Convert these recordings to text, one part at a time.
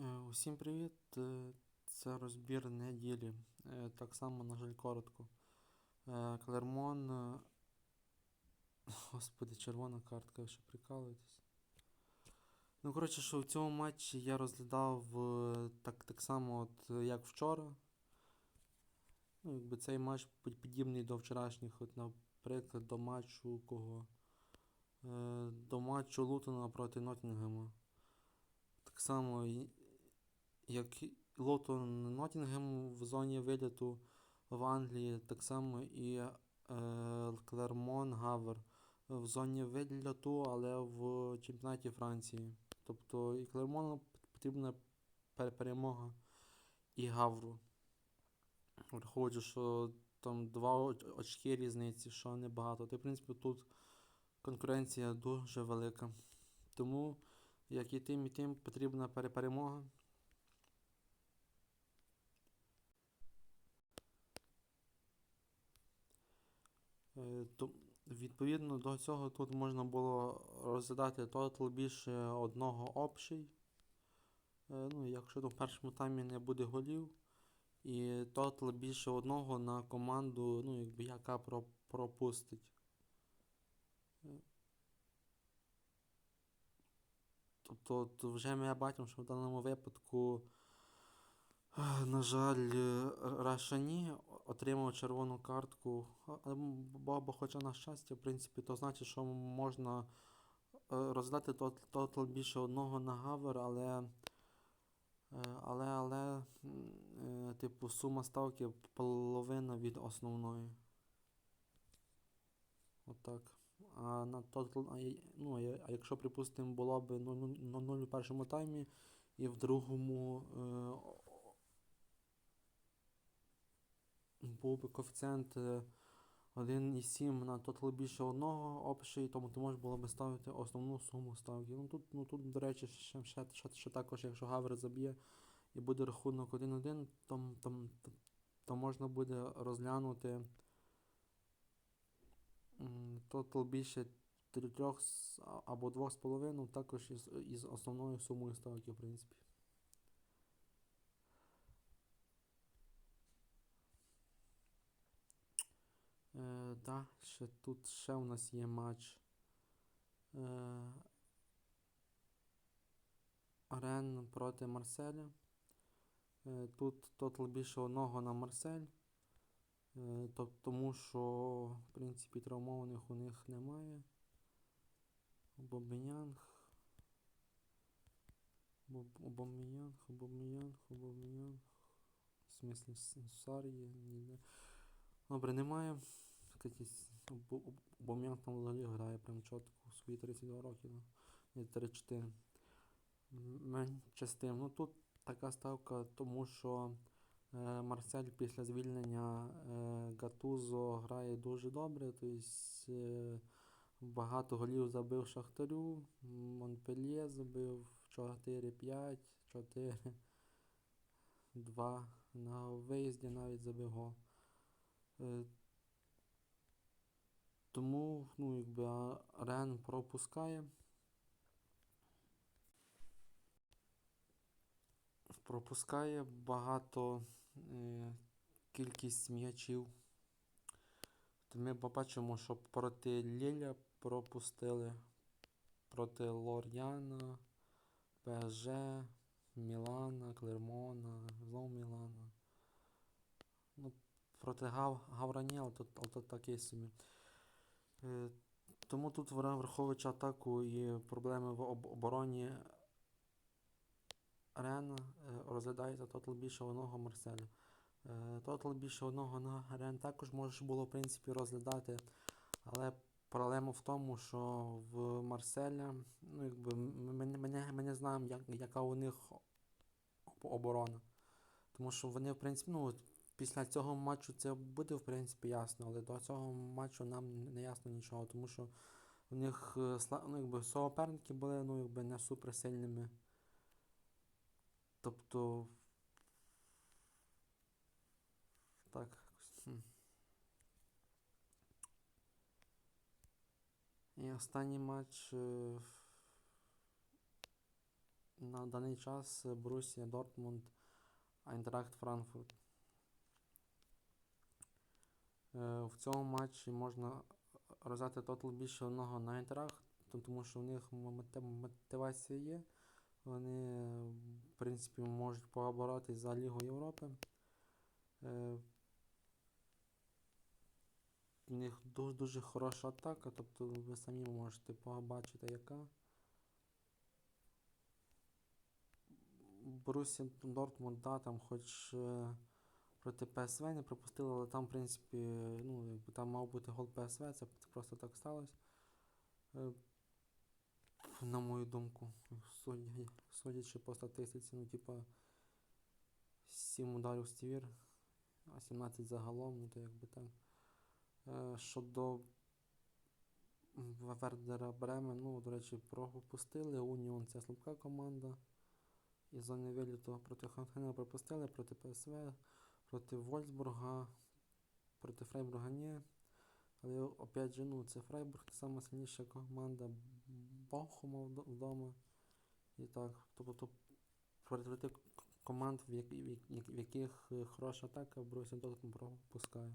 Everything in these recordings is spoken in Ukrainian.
Е, Усім привіт! Е, Це розбір неділі. Е, Так само, на жаль, коротко. Клермон. Господи, червона картка, ви що прикалуєтесь. Ну, коротше, що в цьому матчі я розглядав так, так само, от, як вчора. Ну, якби цей матч подібний до вчорашніх, от, наприклад, до матчу кого? До матчу Лутона проти Ноттінгема. Так само, як Лотон Ноттінгем в зоні виліту в Англії, так само і е, Клермон Гавер в зоні виліту, але в чемпіонаті Франції. Тобто і Клермону потрібна пер- перемога і Гавру. Враховуючи, що там два очки різниці, що небагато. Та, в принципі, тут конкуренція дуже велика. Тому, як і тим, і тим потрібна пере- перемога. Відповідно до цього тут можна було розглядати тотал більше одного общий. Е, ну, якщо в першому таймі не буде голів. І тотал більше одного на команду, ну, якби яка про, пропустить. Е, Тобто вже ми бачимо, що в даному випадку, на жаль, е, Рашані отримав червону картку. Бо, хоча на щастя, в принципі, то значить, що можна е, роздати тотал більше одного на гавер, але, е, але, але, типу, сума ставки половина від основної. Отак. А на тотал, ну, а якщо, припустимо, було б 0 у першому таймі і в другому е, о- був би коефіцієнт е, 1,7 на тотал більше одного общий, тому ти можеш було би ставити основну суму ставки. Ну тут, ну, тут до речі, ще, ще, ще, ще також, якщо Гавер заб'є і буде рахунок 1-1, то, то, то, можна буде розглянути тотал більше трьох с- а- або двох з половиною, також із, із основною сумою ставки, в принципі. Ще тут ще у нас є матч. Е, Рен проти Марселя. Е, тут тотал більше одного на Марсель. Е, то, тому що, в принципі, травмованих у них немає. Бобенянг. Боб- Обам'янг, Обам'янг, Обам'янг. В смислі, С- Сар'є, ніде. Добре, немає. Якийсь Обам'янг там взагалі грає прям чітко у свої 32 роки. Ну, ні, 34. Менше з тим. Ну тут така ставка, тому що е, Марсель після звільнення е, Гатузо грає дуже добре. Тобто е, багато голів забив Шахтарю, Монпельє забив 4-5, 4, 2 на виїзді навіть забив гол. Тому, ну, якби Рен пропускає. Пропускає багато е, кількість м'ячів. То ми побачимо, що проти Ліля пропустили, проти Лор'яна, ПСЖ, Мілана, Клермона, знову Мілана. Ну, проти Гав, Гаврані, але тут, але тут такий собі. Е, тому тут вра- враховуючи атаку і проблеми в обороні Рена, е, розглядається тотал більше одного Марселя. Е, Тотал більше одного на Рен також можеш було, в принципі, розглядати, але проблема в тому, що в Марселя, ну, якби, ми, ми, ми не знаємо, як, яка у них оборона. Тому що вони, в принципі, ну, після цього матчу це буде, в принципі, ясно, але до цього матчу нам не ясно нічого, тому що у них е, ну, якби, суперники були ну, якби, не суперсильними. Тобто. Так. І останній матч. е, на даний час Борусія Дортмунд, Айнтрахт Франкфурт. Е, В цьому матчі можна роздати тотал більше одного на то- тому що в них мотивація є. Вони, е, в принципі, можуть поборотись за Лігу Європи. Е, У них дуже, дуже хороша атака, тобто ви самі можете побачити, яка. Борусія Дортмунд, да, там хоч е, проти ПСВ не пропустили, але там, в принципі, ну, якби там мав бути гол ПСВ, це просто так сталося. Е, на мою думку, судячи по статистиці, ну, типа 7 ударів в ствір, а 17 загалом, ну то якби так. Е, щодо Вердера Бремен, ну, до речі, пропустили. Уніон це слабка команда. І зони виліту проти Ханхена пропустили, проти ПСВ, проти Вольсбурга, проти Фрейбурга ні. Але опять же, ну, це Фрейбург, сама сильніша команда Бохума вдома. І так, тобто проти команд, в, як- в яких е, хороша атака, Борусsia Дортмунд пропускає.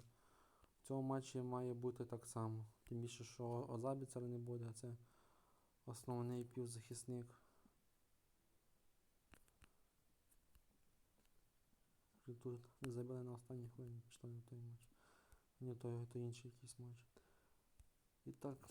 В цьому матчі має бути так само. Тим більше, що Озабіцера не буде, це основний півзахисник. Тут забили на останній хвилині, пішли на той матч. Ні, то, то інший якийсь матч. І так,